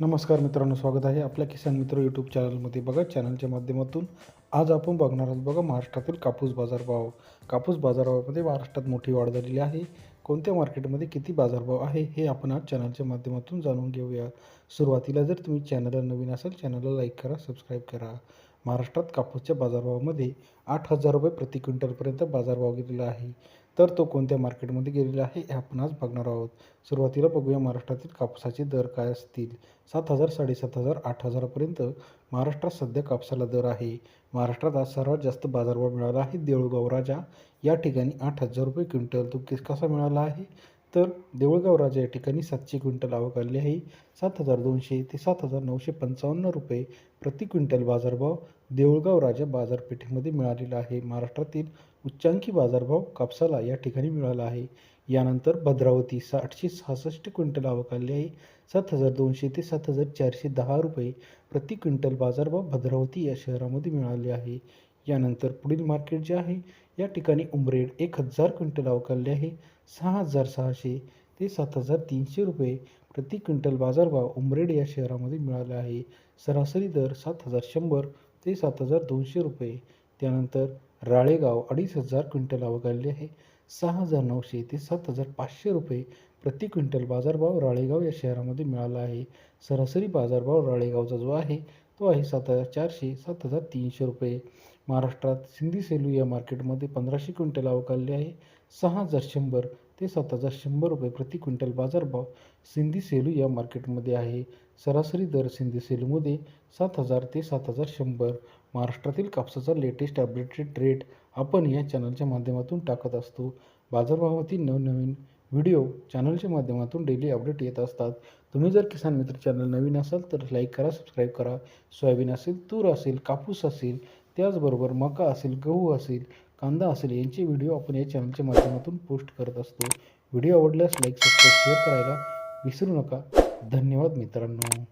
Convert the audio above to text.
नमस्कार मित्रांनो स्वागत आहे आपल्या किसान मित्र यूट्यूब चॅनलमध्ये. बघा चॅनलच्या माध्यमातून आज आपण बघणार आहोत बघा महाराष्ट्रातील कापूस बाजारभाव. कापूस बाजारभावामध्ये महाराष्ट्रात मोठी वाढ झालेली आहे. कोणत्या मार्केटमध्ये किती बाजारभाव आहे हे आपण आज चॅनलच्या माध्यमातून जाणून घेऊया. सुरुवातीला जर तुम्ही चॅनलला नवीन असाल चॅनलला लाईक करा सबस्क्राईब करा. महाराष्ट्रात कापूसच्या बाजारभावामध्ये आठ हजार रुपये प्रति क्विंटलपर्यंत बाजारभाव गेलेला आहे. तर तो कोणत्या मार्केटमध्ये गेलेला आहे हे आपण आज बघणार आहोत. सुरुवातीला बघूया महाराष्ट्रातील कापसाचे दर काय असतील. सात हजार साडेसात हजार आठ हजारापर्यंत महाराष्ट्रात सध्या कापसाला दर आहे. महाराष्ट्रात आज सर्वात जास्त बाजारभाव मिळाला आहे देऊळगाव राजा. या ठिकाणी आठ हजार रुपये क्विंटल तो किस कसा मिळाला आहे? तर देऊळगाव राजा या ठिकाणी सातशे क्विंटल आवक आली आहे. सात हजार दोनशे ते सात हजार नऊशे पंचावन्न रुपये प्रति क्विंटल बाजारभाव देऊळगाव राजा बाजारपेठेमध्ये मिळालेला आहे. महाराष्ट्रातील उच्चांकी बाजारभाव कापसाला या ठिकाणी मिळाला आहे. यानंतर भद्रावती आठशे सहासष्ट क्विंटल आवक आली आहे. सात हजार दोनशे ते सात हजार चारशे दहा रुपये प्रति क्विंटल बाजारभाव भद्रावती या शहरामध्ये मिळाले आहे. यानंतर पुढील मार्केट जे आहे या ठिकाणी उमरेड एक हजार क्विंटल अवकालले आहे. सहा हजार सहाशे ते सात हजार तीनशे रुपये प्रति क्विंटल बाजारभाव उमरेड या शहरामध्ये मिळाला आहे. सरासरी दर सात हजार शंभर ते सात हजार दोनशे रुपये. त्यानंतर राळेगाव अडीच हजार क्विंटल अवकालले आहे. सहा हजार नऊशे ते सात हजार पाचशे रुपये प्रति क्विंटल बाजारभाव राळेगाव या शहरामध्ये मिळाला आहे. सरासरी बाजारभाव राळेगावचा जो आहे तो आहे सात हजार चारशे सात हजार तीनशे रुपये. महाराष्ट्रात सिंधी सेलू या मार्केटमध्ये पंधराशे क्विंटल अवकालले आहे. सहा हजार शंभर ते सात हजार शंभर रुपये प्रति क्विंटल बाजारभाव सिंधी सेलू या मार्केटमध्ये आहे. सरासरी दर सिंधी सेलूमध्ये सात हजार ते सात हजार शंभर. महाराष्ट्रातील कापसाचा लेटेस्ट अपडेटेड रेट आपण या चॅनलच्या माध्यमातून टाकत असतो. बाजारभावातील नवनवीन व्हिडिओ चॅनलच्या माध्यमातून डेली अपडेट येत असतात. तुम्ही जर किसान मित्र चॅनल नवीन असाल तर लाईक करा सबस्क्राईब करा. सोयाबीन असेल तूर असेल कापूस असेल त्याचबरोबर मका असेल गहू असेल कांदा असेल यांचे व्हिडिओ आपण या चॅनलच्या माध्यमातून पोस्ट करत असतो. व्हिडिओ आवडल्यास लाईक सबस्क्राईब शेअर करायला विसरू नका. धन्यवाद मित्रांनो.